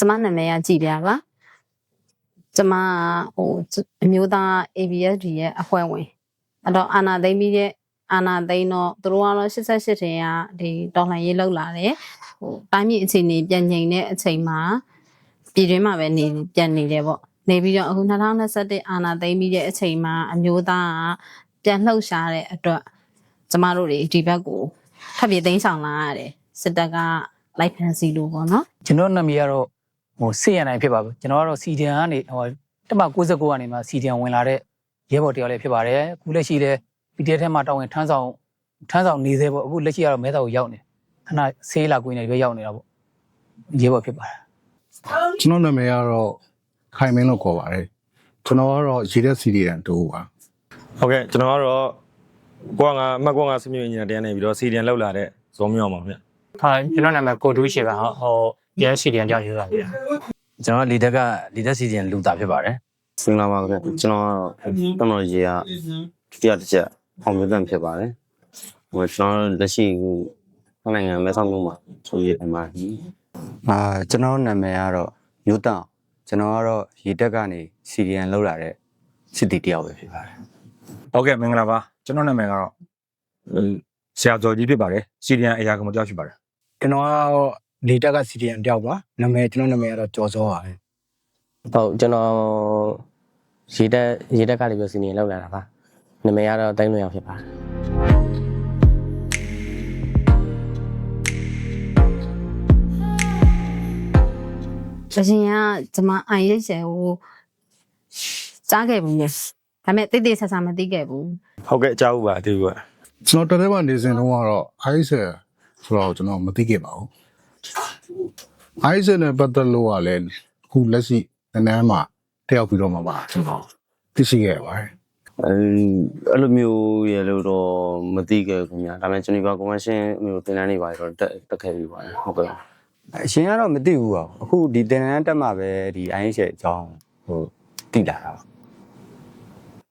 ကျမနာမည်ကကြည်ပြပါကျမဟိုအမျိုးသား ABSD ရဲ့အဖွဲ့ဝင်အဲ့တော့အာနာသိမ့်ပြီးရဲ့အာနာသိမ့်တော့သူတို့ကတော့88တင်ကဒီတော်လှန်ရေးလောက်လာတယ်ဟိုတိုင်းပြည်အခြေအနေပြန်ငြိမ်တဲ့အချိန်မှာပြည်တွင်းမှာပဲနေပြန်နေတယ်ပေါ့နေပြီးတော့အခု2021အာနာသိမ့်ပြီးတဲ့အချိန်မှာအမျိုးသားကပြန်လှုပ်ရှားတဲ့အတွက်ကျမတို့တွေဒီဘက်ကိုထပ်ပြေးသိမ်းဆောင်လာရတယ်စစ်တပ်ကလိုက်ဖန်စီလို့ပေါ့နော်ကျွန်တော်နာမည်ကတော့ ဟိုစေရနိုင်ဖြစ်ပါဘူးကျွန်တော်ကတော့စီဒီအန်ကနေဟိုတက်မ69ကနေမှစီဒီအန်ဝင်လာတဲ့ရဲဘော်တယောက်လည်းဖြစ်ပါတယ်အခုလက်ရှိလည်း PDF ထဲမှာတောင်းဝင်ထမ်းဆောင်ထမ်းဆောင်နေသေးပေါ့အခုလက်ရှိကတော့မဲတော်ကိုရောက်နေခဏဆေးလာကွင်းနေပဲရောက်နေတာပေါ့ရဲဘော်ဖြစ်ပါတယ်ကျွန်တော်နာမည်ကတော့ခိုင်မင်းလို့ခေါ်ပါတယ်ကျွန်တော်ကတော့ရေတဲ့ CDN တူပါဟုတ်ကဲ့ကျွန်တော်ကတော့ကိုကငါအမှတ်ကောငါစမျိုးအင်ဂျင်နီယာတရားနေပြီးတော့စီဒီန်လောက်လာတဲ့ဇော်မြောက်ပါဗျဟာကျွန်တော်နာမည်ကိုတူးရှိပါဟို ရဲစီဒီအန်ကြောင့်ရေးတာဗျာကျွန်တော်လီတက်ကလီတက်စီစဉ်လူတာဖြစ်ပါတယ်စင်လာပါခင်ဗျကျွန်တော်ကတော့တမန်ရေကဒုတိယတစ်ချက်အောင်မြင်တဲ့ဖြစ်ပါတယ်ဟိုကျွန်တော်လက်ရှိခုနိုင်ငံမဲဆောက်မြို့မှာဆိုရနေမှာအာကျွန်တော်နာမည်ကတော့မျိုးတောင်ကျွန်တော်ကတော့ရေတက်ကနေစီရီယန်လောက်လာတဲ့စစ်တီတယောက်ပဲဖြစ်ပါတယ်ဟုတ်ကဲ့မင်္ဂလာပါကျွန်တော်နာမည်ကတော့ဆရာဇော်ကြီးဖြစ်ပါတယ်စီရီယန်အရာကမကြောက်ဖြစ်ပါတယ်ကျွန်တော်ကတော့ နေတက်ကစီဒီအန်တယောက်ပါနာမည်ကျွန်တော်နာမည်ကတော့ကျော်စောပါပဲဟုတ်ကျွန်တော်ရေတက်ရေတက်ကလည်းပြောစီနေလောက်လာတာပါနာမည်ကတော့တိုင်းလွင်အောင်ဖြစ်ပါတယ်အရင်ကကျွန်မအိုင်ရိတ်ဆယ်ကိုကြားခဲ့ဘူးလေဒါပေမဲ့တိတ်တိတ်ဆဆမသိခဲ့ဘူးဟုတ်ကဲ့အကြောက်ပါအတူပါကျွန်တော်တထဲမှာနေစဉ်တုန်းကတော့ ISL ဆိုတော့ကျွန်တော်မသိခဲ့ပါဘူး ISL နဲ့ပတ်သက်လို့ကလည်းအခုလက်ရှိနည်းနည်းမှတယောက်ပြီးတော့မှပါကျွန်တော်သိရှိခဲ့ပါတယ်အဲအဲ့လိုမျိုးရလို့တော့မသိခဲ့ဘူးခင်ဗျာဒါပေမဲ့ကျွန်တော်ကကွန်ဗန်ရှင်းမျိုးသင်တန်းနေပါတော့တက်တက်ခဲ့ပြီပါတယ်ဟုတ်ကဲ့အရှင်ကတော့မသိဘူးပါဘူးအခုဒီတင်တန်းတက်မှာပဲဒီ IH ရဲ့အကြောင်းဟိုသိလာတာပါ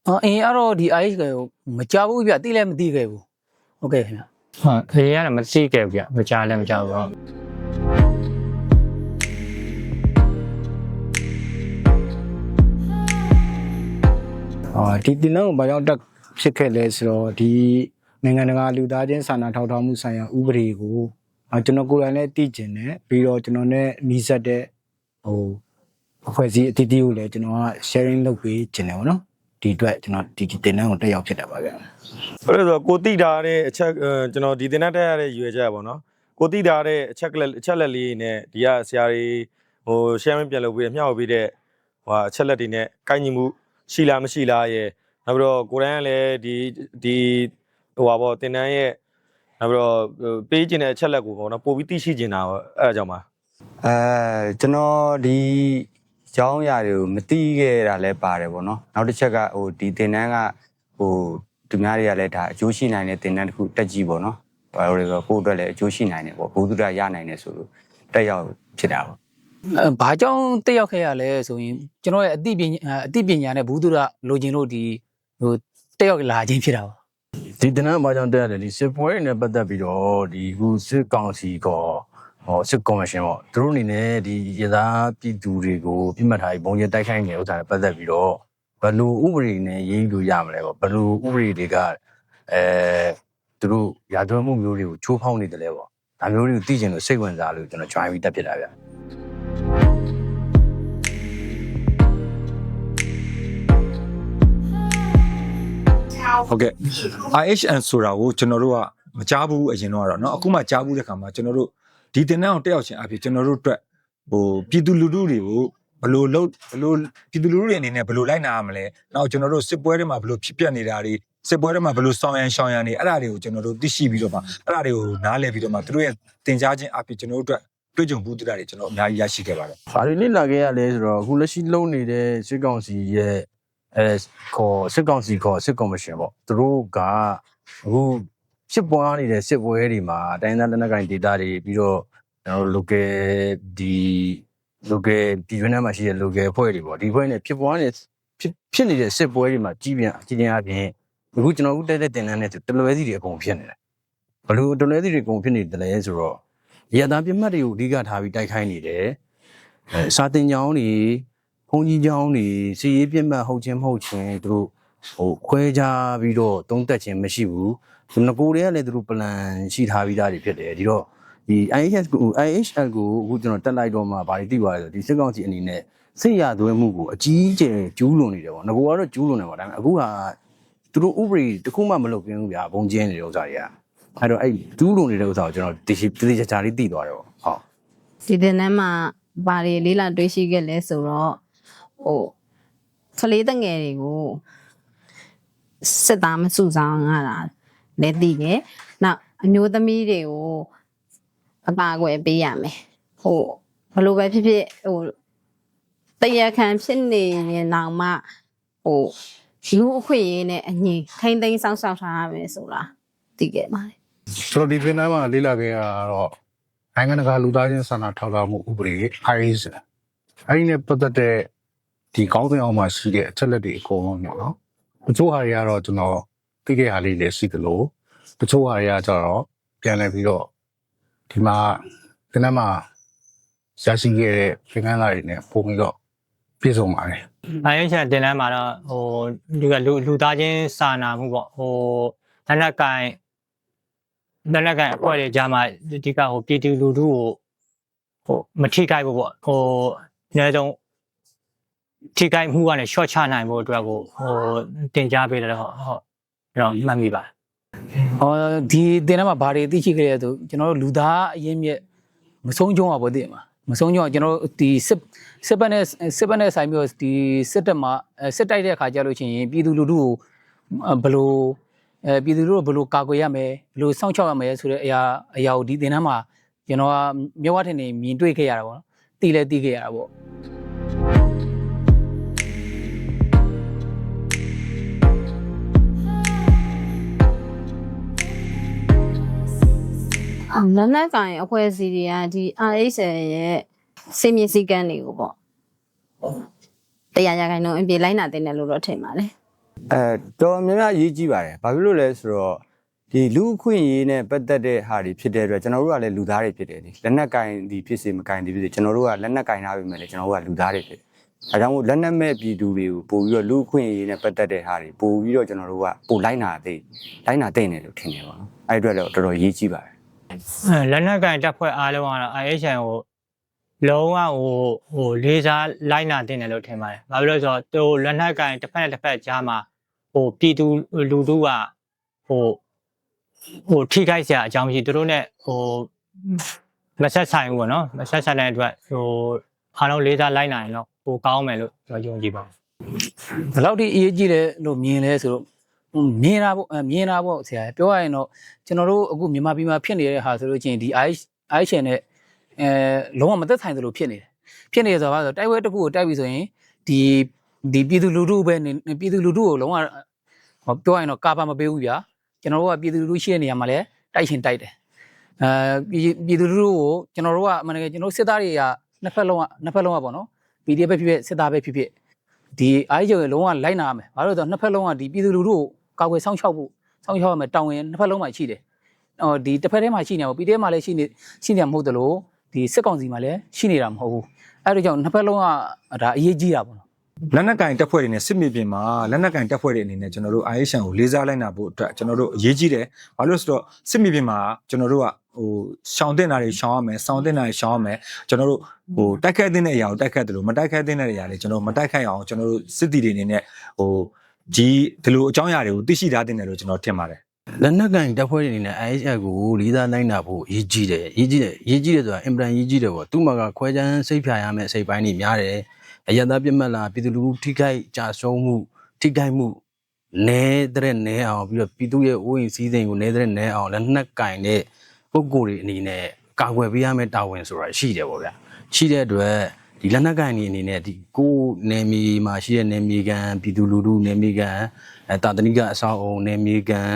အော်အင်းအဲ့တော့ဒီ IH ကိုမကြဘူးဗျသိလည်းမသိခဲ့ဘူးဟုတ်ကဲ့ခင်ဗျဟုတ်ခေရလည်းမသိခဲ့ဘူးဗျမကြားလည်းမကြားဘူး အာဒီတင်တော့ဘာကြောင့်တက်ဖြစ်ခဲ့လဲဆိုတော့ဒီနိုင်ငံတကာလူသားချင်းစာနာထောက်ထားမှုဆိုင်ရာဥပဒေကိုအာကျွန်တော်ကိုယ်တိုင်လည်းသိကျင်တယ်ပြီးတော့ကျွန်တော်နဲ့နှီးစပ်တဲ့ဟိုအဖွဲ့အစည်းအသီးသီးကိုလည်းကျွန်တော်က sharing လုပ်ပေးကျင်တယ်ဗောနော်ဒီအတွက်ကျွန်တော်ဒီတင်တန်းကိုတက်ရောက်ဖြစ်တာပါဗျာဆိုတော့ကိုတိတာတဲ့အချက်အဲကျွန်တော်ဒီတင်တဲ့တက်ရတဲ့ရွယ်ချက်ပါတော့ကိုတိတာတဲ့အချက်ကလက်အချက်လက်လေးနဲ့ဒီကဆရာတွေဟို sharing ပြန်လုပ်ပြီးမျှဝေပေးတဲ့ဟိုအချက်လက်တွေနဲ့ကိုင်းညီမှု ရှိလားမရှိလားရဲ့နောက်ပြီးတော့ကိုရန်ကလည်းဒီဒီဟိုပါပေါ့တင်တန်းရဲ့နောက်ပြီးတော့ပေးကျင်တဲ့အချက်လက်ကိုပေါ့နော်ပို့ပြီးသိရှိကျင်တာပေါ့အဲ့ဒါကြောင့်ပါအဲကျွန်တော်ဒီအကြောင်းအရာတွေကိုမသိခဲ့တာလည်းပါတယ်ပေါ့နော်နောက်တစ်ချက်ကဟိုဒီတင်တန်းကဟိုသူများတွေကလည်းဒါအကျိုးရှိနိုင်တဲ့တင်တန်းတစ်ခုတက်ကြည့်ပေါ့နော်ဘာလို့လဲဆိုတော့ကိုယ့်အတွက်လည်းအကျိုးရှိနိုင်တယ်ပေါ့ဘုသူဒ္ဓရနိုင်တယ်ဆိုလို့တက်ရောက်ဖြစ်တာပေါ့အဲ ဘာကြောင့်တက်ရောက်ခဲ့ရလဲဆိုရင်ကျွန်တော်ရဲ့အသိပညာအသိပညာနဲ့ဘူးသူရလိုချင်လို့ဒီဟိုတက်ရောက်လာခြင်းဖြစ်တာပါဒီတနင်္လာမှာကြောင့်တက်ရတယ်ဒီစစ်ပွဲတွေနဲ့ပတ်သက်ပြီးတော့ဒီခုစစ်ကောင်စီကောဟောစစ်ကော်မရှင်ပေါ့သူတို့အနေနဲ့ဒီရသားပြည်သူတွေကိုပြစ်မှတ်ထားပြီးဘုံကျတိုက်ခိုက်နေဥစ္စာနဲ့ပတ်သက်ပြီးတော့ဘယ်လိုဥပဒေနဲ့ရေးလို့ရမလဲပေါ့ဘယ်လိုဥပဒေတွေကအဲသူတို့ရာဇဝတ်မှုမျိုးတွေကိုချိုးဖောက်နေတယ်လဲပေါ့ဒါမျိုးတွေကိုသိကျင်လို့စိတ်ဝင်စားလို့ကျွန်တော် join ပြီးတက်ဖြစ်တာဗျ ဟုတ်ကဲ့ IHN ဆိုတာကိုကျွန်တော်တို့ကမကြားဘူးအရင်တော့ကတော့เนาะအခုမှကြားဘူးတဲ့ခါမှာကျွန်တော်တို့ဒီတင်တန်းအောင်တက်ရောက်ခြင်းအဖြစ်ကျွန်တော်တို့အတွက်ဟိုပြည်သူလူထုတွေကိုဘယ်လိုလုပ်ဘယ်လိုပြည်သူလူထုတွေအနေနဲ့ဘယ်လိုလိုက်နာရမလဲနောက်ကျွန်တော်တို့စစ်ပွဲတွေမှာဘယ်လိုဖြစ်ပျက်နေတာတွေစစ်ပွဲတွေမှာဘယ်လိုဆောင်ရန်ရှောင်ရန်တွေအဲ့ဒါတွေကိုကျွန်တော်တို့သိရှိပြီးတော့မှအဲ့ဒါတွေကိုနားလည်ပြီးတော့မှသူတို့ရဲ့တင် जा ခြင်းအဖြစ်ကျွန်တော်တို့အတွက် တွေ့ကြုံဘူးတရားတွေကျွန်တော်အများကြီးရရှိခဲ့ပါတယ်။ဘာတွေလေ့လာခဲ့ရလဲဆိုတော့အခုလက်ရှိလုံနေတဲ့စစ်ကောင်စီရဲ့အဲခေါ်စစ်ကောင်စီခေါ်စစ်ကော်မရှင်ပေါ့။သူတို့ကအခုစစ်ပွားနေတဲ့စစ်ပွဲတွေမှာတိုင်းသားလက်နက်ကိုင်ဒေသတွေပြီးတော့ကျွန်တော်တို့ local ဒီ local ပြည်တွင်းထဲမှာရှိတဲ့ local အဖွဲ့တွေပေါ့ဒီအဖွဲ့နဲ့ဖြစ်ပွားနေဖြစ်ဖြစ်နေတဲ့စစ်ပွဲတွေမှာကြီးပြန်ကြီးပြန်အပြင်အခုကျွန်တော်တို့တက်တဲ့တင်တန်းနဲ့တလွဲစီတွေအကုန်ဖြစ်နေတယ်။ဘလို့တလွဲစီတွေအကုန်ဖြစ်နေတယ်လဲဆိုတော့ ရတာပြတ်မှတ်တွေကိုအဓိကထားပြီးတိုက်ခိုင်းနေတယ်။အဲစာတင်ကြောင်းတွေဘုန်းကြီးကြောင်းတွေစီရေးပြတ်မှတ်ဟုတ်ချင်းမဟုတ်ချင်းသူတို့ဟိုခွဲခြားပြီးတော့တုံးတက်ခြင်းမရှိဘူးဒီငကိုတွေကလည်းသူတို့ plan ရှိထားပြီးသားတွေဖြစ်တယ်ဒီတော့ဒီ IHS ကို IHL ကိုအခုကျွန်တော်တက်လိုက်တော့မှဗာတွေသိသွားတယ်ဆိုဒီစစ်ကောင်စီအနေနဲ့စိတ်ရသွဲမှုကိုအကြီးအကျယ်ကျူးလွန်နေတယ်ပေါ့ငကိုကတော့ကျူးလွန်နေပါဒါပေမဲ့အခုဟာသူတို့ဥပဒေတစ်ခုမှမလုပ်ပြင်းဘူးဗျာဘုံကျင်းနေတဲ့ဥစ္စာတွေက အဲ့တော့အဲ့ကျူးလွန်နေတဲ့ဥစ္စာကိုကျွန်တော်တရှိတတိချာချာလေးသိသွားတယ်ပေါ့ဟုတ်ဒီတင်တန်းမှာဘာတွေလေးလာတွေးရှိခဲ့လဲဆိုတော့ဟိုကလေးတငယ်တွေကိုစစ်သားမစုဆောင်ရတာလည်းသိတယ်။နောက်အမျိုးသမီးတွေကိုအပါအကွယ်ပေးရမယ်။ဟိုဘယ်လိုပဲဖြစ်ဖြစ်ဟိုတရားခံဖြစ်နေရင်တော့မှဟိုလူအခွင့်အရေးနဲ့အညီထိမ့်သိမ်းစောင့်ရှောက်ထားရမယ်ဆိုတာသိခဲ့ပါတယ် ဆိုတော့ဒီပင်တိုင်းမှာလေးလာခဲ့ရတော့နိုင်ငံတကာလူသားချင်းစာနာထောက်ထားမှုဥပဒေ IS အဲ့ဒီနဲ့ပတ်သက်တဲ့ဒီကောင်းတဲ့အောင်မှာရှိတဲ့အချက်လက်တွေအကုန်လုံးပေါ့နော်တချို့ဟာတွေကတော့ကျွန်တော်သိခဲ့ရလေးလည်းရှိသလိုတချို့ဟာတွေကကျတော့ပြန်လဲပြီးတော့ဒီမှာဒီနေ့မှာရရှိခဲ့တဲ့ပြင်ကန်းလာတွေနဲ့ပုံပြီးတော့ပြည့်စုံပါတယ်အိုင်းချန်တင်တန်းမှာတော့ဟိုဒီကလူလူသားချင်းစာနာမှုပေါ့ဟိုလက်နက်ကင် လက်နက်ကင်အဖွဲ့တွေကြားမှာဒီကဟိုပြည်သူလူထုကိုဟိုမထိခိုက်ဘူးပေါ့ဟိုအနည်းဆုံးထိခိုက်မှုကနေ short ချနိုင်ဖို့အတွက်ကိုဟိုတင် जा ပေးတယ်ဟုတ်ဟုတ်ကျွန်တော်မှတ်မိပါတယ်ဟောဒီတင်ထဲမှာဘာတွေသိရှိခဲ့ရဆိုကျွန်တော်တို့လူသားအရင်မြက်မဆုံးကြုံပါဘူးသိမှာမဆုံးကြုံကျွန်တော်တို့ဒီစစ်စစ်ဘက်နဲ့စစ်ဘက်နဲ့ဆိုင်ပြီးတော့ဒီစစ်တပ်မှာအဲစစ်တိုက်တဲ့အခါကျလို့ရှိရင်ပြည်သူလူထုကိုဘယ်လို အဲပြည်သူလူထုကိုဘယ်လိုကာကွယ်ရမယ်ဘယ်လိုစောင့်ရှောက်ရမယ်ဆိုတဲ့အရာအရာကိုဒီတင်ထဲမှာကျွန်တော်ကမြဝထင်နေမြင်တွေ့ခဲ့ရတာပေါ့နော်သိလဲသိခဲ့ရတာပေါ့။လက်နက်ကင်အဖွဲ့အစည်းတွေကဒီ RHL ရဲ့စေမြင့်စည်းကမ်းတွေကိုပေါ့။တရားရခိုင်တော့အပြေလိုက်နာတဲ့တယ်လို့တော့ထင်ပါတယ် အဲတော်များများအရေးကြီးပါတယ်ဘာဖြစ်လို့လဲဆိုတော့ဒီလူအခွင့်အရေးနဲ့ပတ်သက်တဲ့ဟာတွေဖြစ်တဲ့အတွက်ကျွန်တော်တို့ကလည်းလူသားတွေဖြစ်တယ်ဒီလက်နက်ကင်ဒီဖြစ်စေမကင်ဒီဖြစ်စေကျွန်တော်တို့ကလက်နက်ကင်ထားပြီမဲ့လေကျွန်တော်တို့ကလူသားတွေဖြစ်တယ်အဲကြောင့်မို့လက်နက်မဲ့ပြည်သူတွေကိုပို့ပြီးတော့လူအခွင့်အရေးနဲ့ပတ်သက်တဲ့ဟာတွေပို့ပြီးတော့ကျွန်တော်တို့ကပို့လိုက်နာသိလိုက်နာသိနေလို့ထင်တယ်ပေါ့နော်အဲ့အတွက်တော့တော်တော်ရေးကြီးပါတယ်အဲလက်နက်ကင်တပ်ဖွဲ့အားလုံးကတော့ IHN ကိုလုံးဝဟိုဟိုလေးစားလိုက်နာတင်တယ်လို့ထင်ပါတယ်။ဘာဖြစ်လို့လဲဆိုတော့သူလက်နက်ကင်တစ်ဖက်နဲ့တစ်ဖက်ကြားမှာ ဟိုပြည်သူလူထုကဟိုဟိုထိခိုက်စရာအကြောင်းမရှိသူတို့ ਨੇ ဟိုမဆက်ဆိုင်ဘူးပေါ့နော်မဆက်ဆိုင်တဲ့အတွက်ဟိုအားလုံးလေးစားလိုက်နိုင်ရင်တော့ပိုကောင်းမယ်လို့ကျွန်တော်ယုံကြည်ပါတယ်ဘယ်လောက်ထိအရေးကြီးတယ်လို့မြင်လဲဆိုတော့ဟိုမြင်တာပေါ့အဲမြင်တာပေါ့ဆရာပြောရရင်တော့ကျွန်တော်တို့အခုမြန်မာပြည်မှာဖြစ်နေတဲ့ဟာဆိုလို့ချင်းဒီ i i ရှင်နဲ့အဲလုံးဝမသက်ဆိုင်သလိုဖြစ်နေတယ်ဖြစ်နေဆိုတော့ဆိုတိုက်ပွဲတစ်ခုကိုတိုက်ပြီဆိုရင်ဒီ ဒီပြည်သူလူထုပဲနေပြည်သူလူထုကိုလုံးဝဟောပြောရရင်တော့ကာပါမပေးဘူးဗျာကျွန်တော်တို့ကပြည်သူလူထုရှိတဲ့နေရာမှာလည်းတိုက်ရှင်တိုက်တယ်အဲပြည်သူလူထုကိုကျွန်တော်တို့ကအမှန်တကယ်ကျွန်တော်တို့စစ်သားတွေကနှစ်ဖက်လုံးကနှစ်ဖက်လုံးကပေါ့နော် PDF ပဲဖြစ်ဖြစ်စစ်သားပဲဖြစ်ဖြစ်ဒီအားကြီးရဲ့လုံးဝလိုက်နာရမယ်။ဘာလို့လဲဆိုတော့နှစ်ဖက်လုံးကဒီပြည်သူလူထုကိုကာကွယ်ဆောင်ရှောက်ဖို့ဆောင်ရှောက်ရမယ်တောင်းရင်နှစ်ဖက်လုံးမှာရှိတယ်။အော်ဒီတစ်ဖက်ထဲမှာရှိနေပါပြည်ထဲမှာလည်းရှိနေရှိနေမှာမဟုတ်သလိုဒီစစ်ကောင်စီမှာလည်းရှိနေတာမဟုတ်ဘူး။အဲဒါကြောင့်နှစ်ဖက်လုံးကဒါအရေးကြီးတာပေါ့နော် လက်နက်ကင်တပ်ဖွဲ့တွေနဲ့စစ်မြေပြင်မှာလက်နက်ကင်တပ်ဖွဲ့တွေအနေနဲ့ကျွန်တော်တို့ IHN ကိုလေးစားလိုက်နာဖို့အတွက်ကျွန်တော်တို့အရေးကြီးတယ်။ဘာလို့လဲဆိုတော့စစ်မြေပြင်မှာကျွန်တော်တို့ကဟိုရှောင်းတင်တာတွေရှောင်းရမယ်၊စောင်းတင်တာတွေရှောင်းရမယ်။ကျွန်တော်တို့ဟိုတိုက်ခတ်တဲ့အရာကိုတိုက်ခတ်တယ်လို့မတိုက်ခတ်တဲ့အရာတွေကျွန်တော်မတိုက်ခတ်အောင်ကျွန်တော်တို့စစ်တီတွေအနေနဲ့ဟိုဒီဒီလိုအကြောင်းအရာတွေကိုသိရှိထားတဲ့တယ်လို့ကျွန်တော်ထင်ပါတယ်လက်နက်ကင်တပ်ဖွဲ့တွေအနေနဲ့ IHL ကိုလေးစားနိုင်တာဖို့အရေးကြီးတယ်အရေးကြီးတယ်အရေးကြီးတယ်ဆိုတာအင်ပလန်ရေးကြီးတယ်ပေါ့သူ့မှာကခွဲခြမ်းစိတ်ဖြာရမယ့်စိတ်ပိုင်းတွေများတယ် အယက်သားပြတ်မှတ်လာပြည်သူလူထုထိခိုက်ကြဆုံးမှုထိခိုက်မှုနဲတဲ့နဲအောင်ပြီးတော့ပြည်သူရဲ့အိုးအိမ်စည်းစိမ်ကိုနဲတဲ့နဲအောင်လက်နက်ကင်တဲ့ပုံကိုယ်တွေအနေနဲ့ကာကွယ်ပေးရမယ့်တာဝန်ဆိုတာရှိတယ်ပေါ့ဗျာရှိတဲ့အတွက်ဒီလက်နက်ကင်တွေအနေနဲ့ဒီကိုယ်နယ်မြေမှာရှိတဲ့နယ်မြေကန်ပြည်သူလူထုနယ်မြေကန်အဲတာတနိကအဆောက်အုံနယ်မြေကန်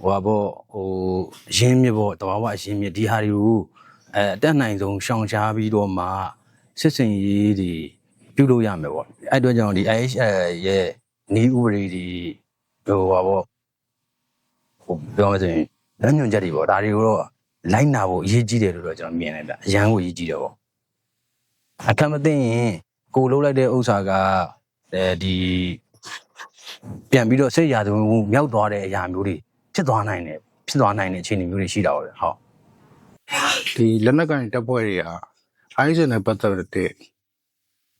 ဟိုပါပေါ့ဟိုရင်းမြစ်ပေါ့တဘာဝရင်းမြစ်ဒီဟာတွေကိုအဲအတက်နိုင်ဆုံးရှောင်ရှားပြီးတော့မှစစ်စင်ရေးတွေ ပြုလုပ်ရမယ်ပေါ့အဲ့အတွက်ကြောင့်ဒီ IHL ရဲ့နီးဥပဒေတွေဟိုပါပေါ့ဟိုပြောမှဆိုရင်လက်ညွန်ချက်တွေပေါ့ဒါတွေကိုတော့လိုက်နာဖို့အရေးကြီးတယ်လို့တော့ကျွန်တော်မြင်တယ်ဗျအရန်ကိုအရေးကြီးတယ်ပေါ့အခက်မသိရင်ကိုလှုပ်လိုက်တဲ့ဥစ္စာကအဲဒီပြန်ပြီးတော့စိတ်ရာသမှုမြောက်သွားတဲ့အရာမျိုးတွေဖြစ်သွားနိုင်တယ်ဖြစ်သွားနိုင်တဲ့အခြေအနေမျိုးတွေရှိတာပါပဲဟုတ်ဒီလက်နက်ကင်တပ်ဖွဲ့တွေက IS နဲ့ပတ်သက်တဲ့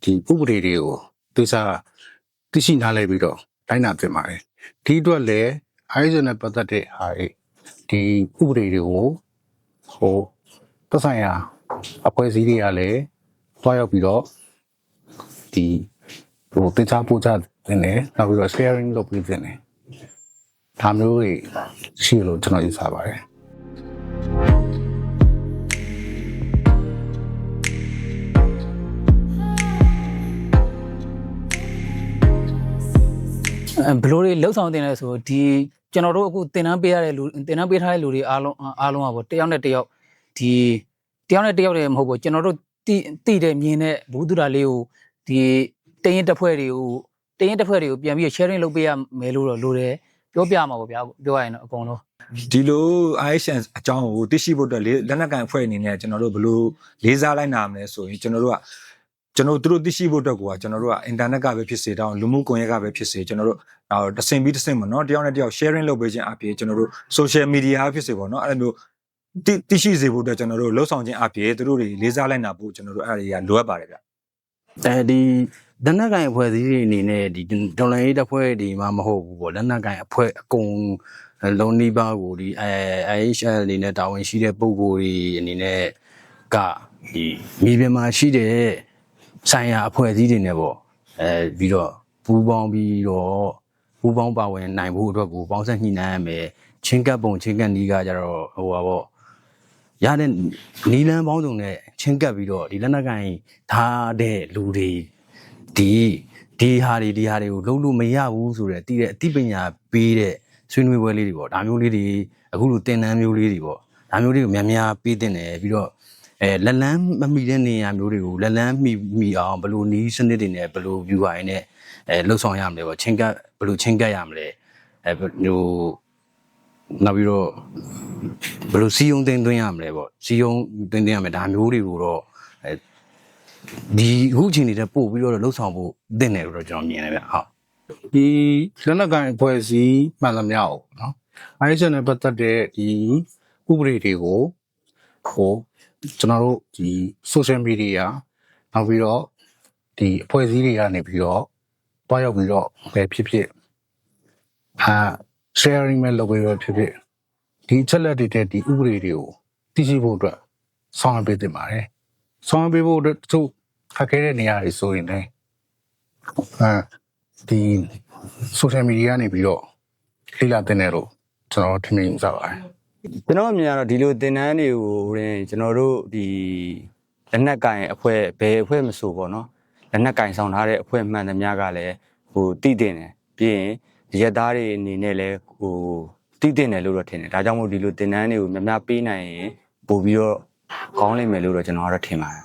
ဒီဥပဒေတွေကိုသိစားသိရှိနားလည်ပြီးတော့တိုင်းနာတင်ပါတယ်ဒီအတွက်လည်း IS နဲ့ပတ်သက်တဲ့ဟာတွေဒီဥပဒေတွေကိုဟိုသက်ဆိုင်ရာအဖွဲ့အစည်းတွေကလည်းတွားရောက်ပြီးတော့ဒီဟိုသိစားပို့ချတင်တယ်နောက်ပြီးတော့ sharing လုပ်ပြီးတင်တယ်ဒါမျိုးတွေရှိလို့ကျွန်တော်ယူဆပါတယ် ဘယ်လိုတွေလှုပ်ဆောင်တင်လဲဆိုဒီကျွန်တော်တို့အခုတင်တန်းပေးရတဲ့လူတင်တန်းပေးထားတဲ့လူတွေအားလုံးအားလုံးကပေါ့တယောက်နဲ့တယောက်ဒီတယောက်နဲ့တယောက်တည်းမဟုတ်ဘူးကျွန်တော်တို့တိတိတဲ့မြင်တဲ့ဘူးသူတာလေးကိုဒီတရင်တစ်ဖွဲ့တွေကိုတရင်တစ်ဖွဲ့တွေကိုပြန်ပြီး sharing လုပ်ပေးရမယ်လို့တော့လိုတယ်ပြောပြမှာပေါ့ဗျာပြောရရင်တော့အကုန်လုံးဒီလို IHN အကြောင်းကိုသိရှိဖို့အတွက်လေလက်နက်ကန်အဖွဲ့အနေနဲ့ကျွန်တော်တို့ဘယ်လိုလေးစားလိုက်နာမလဲဆိုရင်ကျွန်တော်တို့က ကျွန်တော်တို့သူတို့သိရှိဖို့အတွက်ကိုကကျွန်တော်တို့ကအင်တာနက်ကပဲဖြစ်စေတောင်းလူမှုကွန်ရက်ကပဲဖြစ်စေကျွန်တော်တို့အော်တစ်ဆင့်ပြီးတစ်ဆင့်ပေါ့နော်တယောက်နဲ့တယောက် sharing လုပ်ပေးခြင်းအပြင်ကျွန်တော်တို့ social media ဖြစ်စေပေါ့နော်အဲ့လိုမျိုးသိသိရှိစေဖို့အတွက်ကျွန်တော်တို့လှုပ်ဆောင်ခြင်းအပြင်သူတို့တွေလေးစားလိုက်နာဖို့ကျွန်တော်တို့အဲ့ဒါတွေကလိုအပ်ပါတယ်ဗျအဲဒီလက်နက်ကင်အဖွဲ့အစည်းတွေအနေနဲ့ဒီဒေါ်လာရေးတပ်ဖွဲ့တွေမှမဟုတ်ဘူးပေါ့လက်နက်ကင်အဖွဲ့အကုန်လုံးနီးပါးကိုဒီအဲ IHL အနေနဲ့တာဝန်ရှိတဲ့ပုံကိုယ်တွေအနေနဲ့ကဒီမြေပြင်မှာရှိတဲ့ ဆိုင်ရာအဖွဲ့အစည်းတွေနဲ့ပေါ့အဲပြီးတော့ပူးပေါင်းပြီးတော့ပူးပေါင်းပါဝင်နိုင်ဖို့အတွက်ကိုပေါင်းဆက်ညှိနှိုင်းရမယ်ချင်းကပ်ပုံချင်းကပ်နီးကကြတော့ဟိုပါပေါ့ရတဲ့နီလန်းပေါင်းစုံနဲ့ချင်းကပ်ပြီးတော့ဒီလက်နက်ကင်ထားတဲ့လူတွေဒီဒီဟာတွေဒီဟာတွေကိုလုံးလို့မရဘူးဆိုတော့တည်တဲ့အသိပညာပေးတဲ့ဆွေးနွေးပွဲလေးတွေပေါ့ဒါမျိုးလေးတွေအခုလိုတင်တန်းမျိုးလေးတွေပေါ့ဒါမျိုးတွေကိုများများပေးတင်တယ်ပြီးတော့ အဲလက်လန်းမမီတဲ့နေရာမျိုးတွေကိုလက်လန်းမီမီအောင်ဘယ်လိုနီးစနစ်တွေနဲ့ဘယ်လို view ရင်းနဲ့အဲလှုပ်ဆောင်ရမလဲပေါ့ချင်းကပ်ဘယ်လိုချင်းကပ်ရမလဲအဲဟိုနောက်ပြီးတော့ဘယ်လိုစီယုံသိမ်းသွင်းရမလဲပေါ့စီယုံသိမ်းသွင်းရမယ်ဒါမျိုးတွေကိုတော့အဲဒီအခုအချိန်နေတဲ့ပို့ပြီးတော့လှုပ်ဆောင်ဖို့သင့်တယ်လို့တော့ကျွန်တော်မြင်တယ်ဗျဟုတ်ဒီလက်နက်ကိုင်အဖွဲ့အစည်းမှန်သမျှကိုနော် ISN နဲ့ပတ်သက်တဲ့ဒီဥပဒေတွေကိုဟို ကျွန်တော်တို့ဒီ social media နောက်ပြီးတော့ဒီအဖွဲ့အစည်းတွေကနေပြီးတော့တွားရောက်ပြီးတော့ပဲဖြစ်ဖြစ်အာ sharing မဲ့လုပ်ပြီးတော့ဖြစ်ဖြစ်ဒီအချက်လက်တွေတဲ့ဒီဥပဒေတွေကိုသိရှိဖို့အတွက်ဆောင်ရွက်ပေးတင်ပါတယ်ဆောင်ရွက်ပေးဖို့အတွက်တချို့ခက်ခဲတဲ့နေရာတွေဆိုရင်လည်းအဲဒီ social media ကနေပြီးတော့လိလာတင်တယ်လို့ကျွန်တော်ထင်မြင်ကြပါတယ် ကျွန်တော်အမြင်ကတော့ဒီလိုတင်တန်းတွေကိုရင်ကျွန်တော်တို့ဒီလက်နက်ကင်အဖွဲ့ဘယ်အဖွဲ့မဆိုပေါ့နော်လက်နက်ကင်ဆောင်ထားတဲ့အဖွဲ့မှန်သမျှကလည်းဟိုတည်တင်တယ်ပြီးရင်ရက်သားတွေအနေနဲ့လည်းဟိုတည်တင်တယ်လို့တော့ထင်တယ်ဒါကြောင့်မို့ဒီလိုတင်တန်းတွေကိုများများပေးနိုင်ရင်ပို့ပြီးတော့ကောင်းလိမ့်မယ်လို့တော့ကျွန်တော်ကတော့ထင်ပါတယ်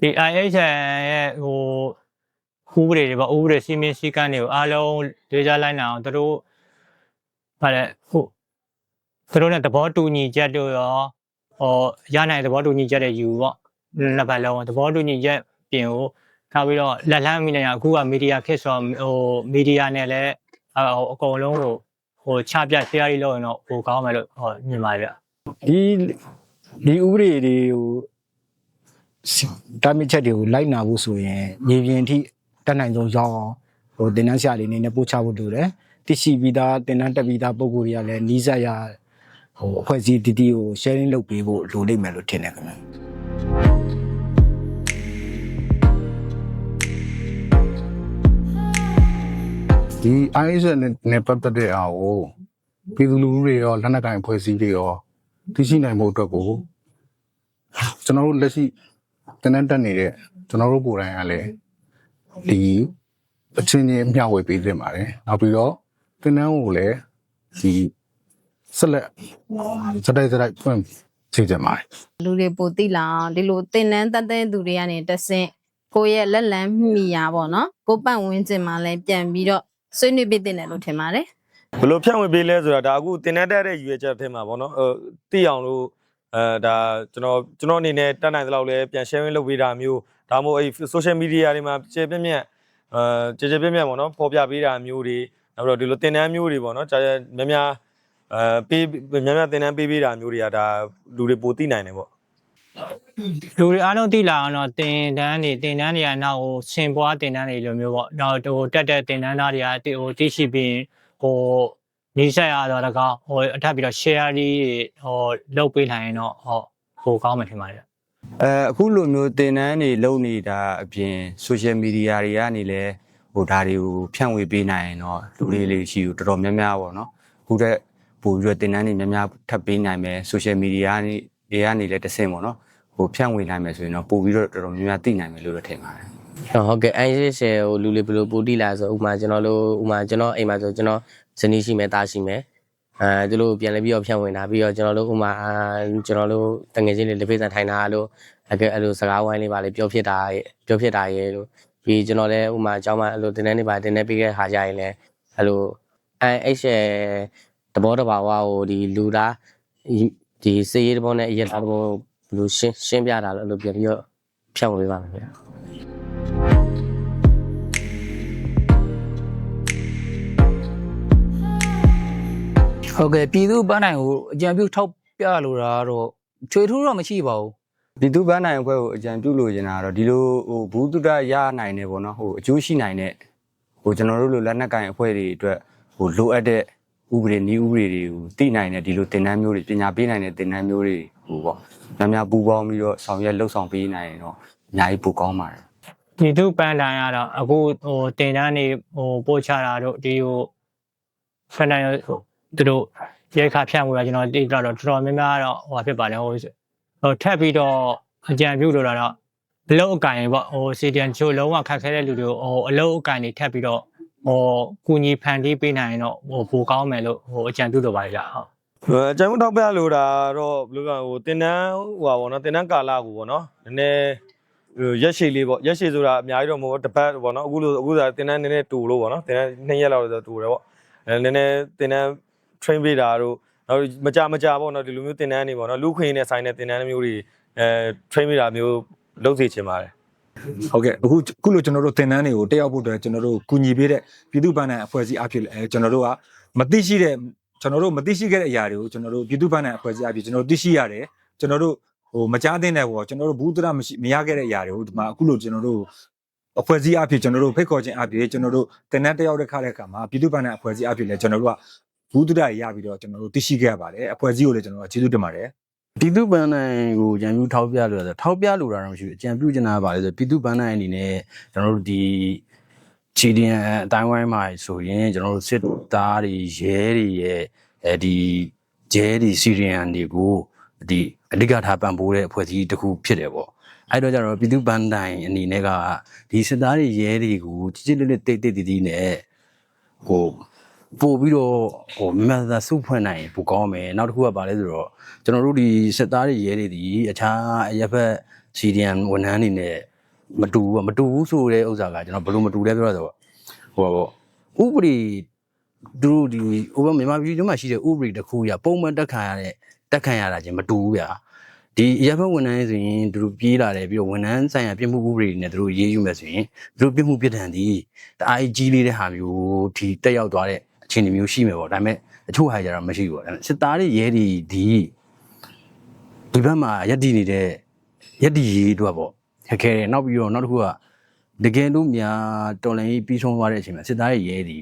ဒီ IHN ရဲ့ဟိုဥပဒေတွေပေါ့ဥပဒေစီမင်းစည်းကမ်းတွေကိုအားလုံးဒေကြလိုက်နိုင်အောင်သူတို့ဗါလဲဟုတ် သူတို့ ਨੇ သဘောတူညီချက်တို့ရောဟောရနိုင်သဘောတူညီချက်တွေယူပေါ့နှစ်ပတ်လုံးသဘောတူညီချက်ပြင်ကိုထားပြီးတော့လက်လန်းမိနေရအခုကမီဒီယာခစ်ဆိုဟိုမီဒီယာနဲ့လည်းအကုန်လုံးဟိုဟိုချပြ share လေးလုပ်ရင်တော့ဟိုကောင်းမယ်လို့ဟောမြင်ပါတယ်ဗျဒီဒီဥပဒေတွေကိုတာမစ်ချက်တွေကိုလိုက်နာဖို့ဆိုရင်မြေပြင်အထိတက်နိုင်ဆုံးရောက်အောင်ဟိုတင်နန်းဆရာလေးနေနဲ့ပို့ချဖို့လိုတယ်တိရှိပြီးသားတင်နန်းတက်ပြီးသားပုံကိုယ်တွေကလည်းနီးစပ်ရ ဟိုအဖွဲ့အစည်းတတိကို sharing လုပ်ပေးဖို့လိုလိမ့်မယ်လို့ထင်တယ်ခင်ဗျာဒီ IS နဲ့နဲ့ပတ်သက်တဲ့အားကိုပြည်သူလူထုတွေရောလက်နက်ကိုင်အဖွဲ့အစည်းတွေရောသိရှိနိုင်မှုအတွက်ကိုကျွန်တော်တို့လက်ရှိတင်တဲ့တက်နေတဲ့ကျွန်တော်တို့ကိုယ်တိုင်ကလည်းဒီအချင်းချင်းမျှဝေပေးသင့်ပါတယ်နောက်ပြီးတော့တင်တန်းကိုလည်းဒီ ဆက်လက်စတိုက်စတိုက်ဖွင့်စီကြပါတယ်လူတွေပိုသိလာအောင်ဒီလိုသင်တန်းတက်တဲ့သူတွေကနေတဆင့်ကိုယ့်ရဲ့လက်လန်းမိရာပေါ့နော်ကိုယ့်ပတ်ဝန်းကျင်မှာလည်းပြန်ပြီးတော့ဆွေးနွေးပေးတင်တယ်လို့ထင်ပါတယ်ဘယ်လိုဖြန့်ဝေပေးလဲဆိုတော့ဒါအခုတင်တဲ့တဲ့ရွေချက်ထဲမှာဗောနော်ဟိုတိအောင်လို့အဲဒါကျွန်တော်ကျွန်တော်အနေနဲ့တက်နိုင်သလောက်လည်းပြန် sharing လုပ်ပေးတာမျိုးဒါမှမဟုတ်အဲ့ social media တွေမှာကျေပြည့်ပြည့်အဲကျေကျေပြည့်ပြည့်ပေါ့နော်ပေါ်ပြပေးတာမျိုးတွေနောက်ပြီးတော့ဒီလိုတင်တန်းမျိုးတွေပေါ့နော်ကြာကြာများများ အဲပေးများများတင်တန်းပေးပေးတာမျိုးတွေကဒါလူတွေပိုသိနိုင်တယ်ပေါ့လူတွေအားလုံးသိလာအောင်တော့တင်တန်းနေတင်တန်းတွေကနောက်ဟိုစင်ပွားတင်တန်းတွေလိုမျိုးပေါ့နောက်ဟိုတက်တဲ့တင်တန်းသားတွေကဟိုသိရှိပြီးဟိုနေဆက်ရတော့တကောဟိုအထပ်ပြီးတော့ share လေးဟိုလုပ်ပေးနိုင်ရင်တော့ဟောဟိုကောင်းမှထင်ပါတယ်အဲအခုလိုမျိုးတင်တန်းတွေလုပ်နေတာအပြင် social media တွေကနေလည်းဟိုဒါတွေကိုဖြန့်ဝေပေးနိုင်ရင်တော့လူတွေလေးရှိကိုတော်တော်များများပေါ့နော်အခုတဲ့ ပို့ပြီးတော့တင်နန်းတွေများများထပ်ပေးနိုင်မယ်ဆိုရှယ်မီဒီယာတွေကနေလည်းတဆင့်ပေါ့နော်ဟိုဖြန့်ဝေနိုင်မယ်ဆိုရင်တော့ပို့ပြီးတော့တော်တော်များများသိနိုင်မယ်လို့တော့ထင်ပါတယ်ဟုတ်ကဲ့အန်ရှေရှယ်ဟိုလူလေးဘယ်လိုပို့တိလာဆိုဥမာကျွန်တော်တို့ဥမာကျွန်တော်အိမ်မှာဆိုကျွန်တော်ဇနီးရှိမယ်တားရှိမယ်အဲသူတို့ပြန်လဲပြီးတော့ဖြန့်ဝင်တာပြီးတော့ကျွန်တော်တို့ဥမာကျွန်တော်တို့တငယ်ချင်းတွေလက်ဖေးဆန်ထိုင်တာလို့အကဲအဲ့လိုစကားဝိုင်းလေးပါလေပြောဖြစ်တာပြောဖြစ်တာရေလို့ပြီးကျွန်တော်လည်းဥမာအကြောင်းမအဲ့လိုတင်တဲ့နေပါတင်နေပြီးခဲ့ဟာကြရင်လည်းအဲ့လိုအဲအဲ့ရှယ် တဘောတဘာဝဟိုဒီလူသားဒီစေးရေးတဘောနဲ့အရက်သားတဘောဘယ်လိုရှင်းရှင်းပြတာလို့အဲ့လိုပြန်ပြီးတော့ဖြန့်ဝင်ပေးပါမယ်ဗျာဟုတ်ကဲ့ပြည်သူ့ပန်းနိုင်ကိုအကြံပြုထောက်ပြလိုတာကတော့ချွေထူးတော့မရှိပါဘူးပြည်သူ့ဘန်းနိုင်အဖွဲ့ကိုအကြံပြုလို့ရင်တော့ဒီလိုဟိုဘူးတုဒရနိုင်နေပေါ့နော်ဟိုအကျိုးရှိနိုင်တဲ့ဟိုကျွန်တော်တို့လိုလက်နက်ကင်အဖွဲ့တွေအတွက်ဟိုလိုအပ်တဲ့ ဥပဒေနည်းဥပဒေတွေကိုသိနိုင်တဲ့ဒီလိုသင်တန်းမျိုးတွေပညာပေးနိုင်တဲ့သင်တန်းမျိုးတွေဟိုပေါ့များများပူးပေါင်းပြီးတော့ဆောင်ရွက်လှုပ်ဆောင်ပေးနိုင်ရင်တော့အများကြီးပိုကောင်းပါတယ်ဒီသူပန်းတိုင်းကတော့အခုဟိုတင်တန်းနေဟိုပို့ချတာတို့ဒီဟိုဖန်တိုင်းဟိုသူတို့ရိုက်ခါဖြန့်ဝင်တာကျွန်တော်တိတော့တော်တော်များများတော့ဟိုဖြစ်ပါတယ်ဟိုဟိုထပ်ပြီးတော့အကြံပြုလို့တော့အလုတ်အကင်ပေါ့ဟိုစီဒီယန်ချိုလုံးဝခက်ခဲတဲ့လူတွေကိုဟိုအလုတ်အကင်တွေထပ်ပြီးတော့ ဟိုကူညီဖန်တီးပေးနိုင်ရင်တော့ဟိုပိုကောင်းမယ်လို့ဟိုအကြံပြုတော့ပါတယ်ကြာဟုတ်အဲအကြံပြုထောက်ပြလို့တာတော့ဘယ်လိုပြောဟိုတင်တန်းဟိုပါဗောနော်တင်တန်းကာလကိုဗောနော်နည်းနည်းဟိုရက်ရှည်လေးဗောရက်ရှည်ဆိုတာအများကြီးတော့မဟုတ်ဘူးတစ်ပတ်ဗောနော်အခုလိုအခုဆိုတင်တန်းနည်းနည်းတူလို့ဗောနော်တင်တန်းနှစ်ရက်လောက်ဆိုတူတယ်ဗောအဲနည်းနည်းတင်တန်း train ပေးတာတို့နောက်မကြမကြဗောနော်ဒီလိုမျိုးတင်တန်းနေဗောနော်လူခွင့်နဲ့ဆိုင်တဲ့တင်တန်းမျိုးတွေအဲ train ပေးတာမျိုးလုပ်စေချင်ပါတယ် ဟုတ်ကဲ့အခုခုလိုကျွန်တော်တို့သင်တန်းတွေကိုတက်ရောက်ဖို့အတွက်ကျွန်တော်တို့ကူညီပေးတဲ့ပြည်သူ့ဘဏ္ဍာအဖွဲ့အစည်းအဖြစ်အဲကျွန်တော်တို့ကမသိရှိတဲ့ကျွန်တော်တို့မသိရှိခဲ့တဲ့အရာတွေကိုကျွန်တော်တို့ပြည်သူ့ဘဏ္ဍာအဖွဲ့အစည်းအဖြစ်ကျွန်တော်တို့သိရှိရတယ်ကျွန်တော်တို့ဟိုမကြားသင့်တဲ့ဘောကျွန်တော်တို့ဘူးသရမရှိမရခဲ့တဲ့အရာတွေကိုဒီမှာအခုလိုကျွန်တော်တို့အဖွဲ့အစည်းအဖြစ်ကျွန်တော်တို့ဖိတ်ခေါ်ခြင်းအဖြစ်ကျွန်တော်တို့သင်တန်းတက်ရောက်တဲ့ခါတဲ့အခါမှာပြည်သူ့ဘဏ္ဍာအဖွဲ့အစည်းအဖြစ်လည်းကျွန်တော်တို့ကဘူးသရရပြီးတော့ကျွန်တော်တို့သိရှိခဲ့ရပါတယ်အဖွဲ့အစည်းကိုလည်းကျွန်တော်တို့ကျေးဇူးတင်ပါတယ် ပြည်သူ့ဘဏ္ဍိုင်ကိုကြံပြူထောက်ပြလို့ဆိုထောက်ပြလို့တာတော့မရှိဘူးအကြံပြုချင်တာကပါလေဆိုပြည်သူ့ဘဏ္ဍိုင်အနေနဲ့ကျွန်တော်တို့ဒီ CDN အတိုင်းဝိုင်းမှာဆိုရင်ကျွန်တော်တို့စစ်သားတွေရဲတွေရဲ့အဲဒီဂျဲတွေ CDN တွေကိုဒီအဓိကထားပံ့ပိုးတဲ့အဖွဲ့အစည်းတစ်ခုဖြစ်တယ်ပေါ့အဲ့တော့ကျတော့ပြည်သူ့ဘဏ္ဍိုင်အနေနဲ့ကဒီစစ်သားတွေရဲတွေကိုကြီးကြီးလေးလေးတိတ်တိတ်တီးတီးနဲ့ဟို ပို့ပြီးတော့ဟိုမြတ်သာစုဖွင့်နိုင်ရင်ပိုကောင်းမယ်နောက်တစ်ခုကပါလဲဆိုတော့ကျွန်တော်တို့ဒီစစ်သားတွေရဲတွေဒီအခြားအရက်ဖက် CDN ဝန်ထမ်းတွေနဲ့မတူဘူးမတူဘူးဆိုတဲ့ဥစ္စာကကျွန်တော်ဘယ်လိုမတူလဲပြောရဆိုတော့ဟိုပါပေါ့ဥပဒေသူတို့ဒီဟိုဘမြန်မာပြည်ကျွန်းမှာရှိတဲ့ဥပဒေတစ်ခုရပုံမှန်တက်ခံရတဲ့တက်ခံရတာချင်းမတူဘူးဗျာဒီအရက်ဖက်ဝန်ထမ်းဆိုရင်သူတို့ပြေးလာတယ်ပြီးတော့ဝန်ထမ်းဆိုင်ရာပြစ်မှုဥပဒေတွေနဲ့သူတို့ရေးယူမယ်ဆိုရင်သူတို့ပြစ်မှုပြစ်ဒဏ်ဒီတအားကြီးလေးတဲ့ဟာမျိုးဒီတက်ရောက်သွားတဲ့ အခြေအနေမျိုးရှိမယ်ပေါ့ဒါပေမဲ့အချို့ဟာကြတော့မရှိဘူးပေါ့ဒါပေမဲ့စစ်သားတွေရဲတွေဒီဒီဘက်မှာရက်တည်နေတဲ့ရက်တည်ရေးအတွက်ပေါ့ခက်ခဲတယ်နောက်ပြီးတော့နောက်တစ်ခုကတကယ်လို့များတော်လိုင်းကြီးပြီးဆုံးသွားတဲ့အချိန်မှာစစ်သားရဲ့ရဲဒီ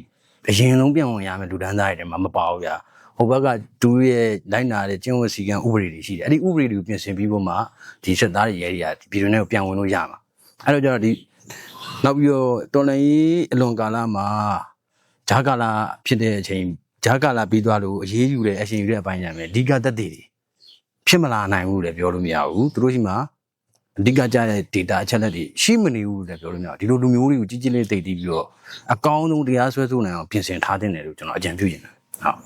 အရင်ဆုံးပြန်ဝင်ရမယ်လူဒန်းသားတွေထဲမှာမပါဘူးဗျာဟိုဘက်ကဒူးရဲ့လိုက်နာတဲ့ကျင့်ဝတ်စည်းကမ်းဥပဒေတွေရှိတယ်အဲ့ဒီဥပဒေတွေကိုပြင်ဆင်ပြီးဖို့မှဒီစစ်သားတွေရဲတွေကဒီပြည်တွင်းထဲကိုပြန်ဝင်လို့ရမှာအဲ့တော့ကျတော့ဒီနောက်ပြီးတော့တော်လိုင်းကြီးအလွန်ကာလမှာ ဂျာကာလာဖြစ်တဲ့အချိန်ဂျာကာလာပြီးသွားလို့အရေးယူတဲ့အချိန်ယူတဲ့အပိုင်းညာမယ်အဓိကသက်သေတွေဖြစ်မလာနိုင်ဘူးလည်းပြောလို့မရဘူးသူတို့ရှိမှာအဓိကကြတဲ့ data အချက်လက်တွေရှိမနေဘူးလည်းပြောလို့မရဘူးဒီလိုလူမျိုးတွေကိုကြီးကြီးလေးသိသိပြီးတော့အကောင်းဆုံးတရားစွဲဆိုနိုင်အောင်ပြင်ဆင်ထားတဲ့တယ်လို့ကျွန်တော်အကြံပြုရင်ဟုတ်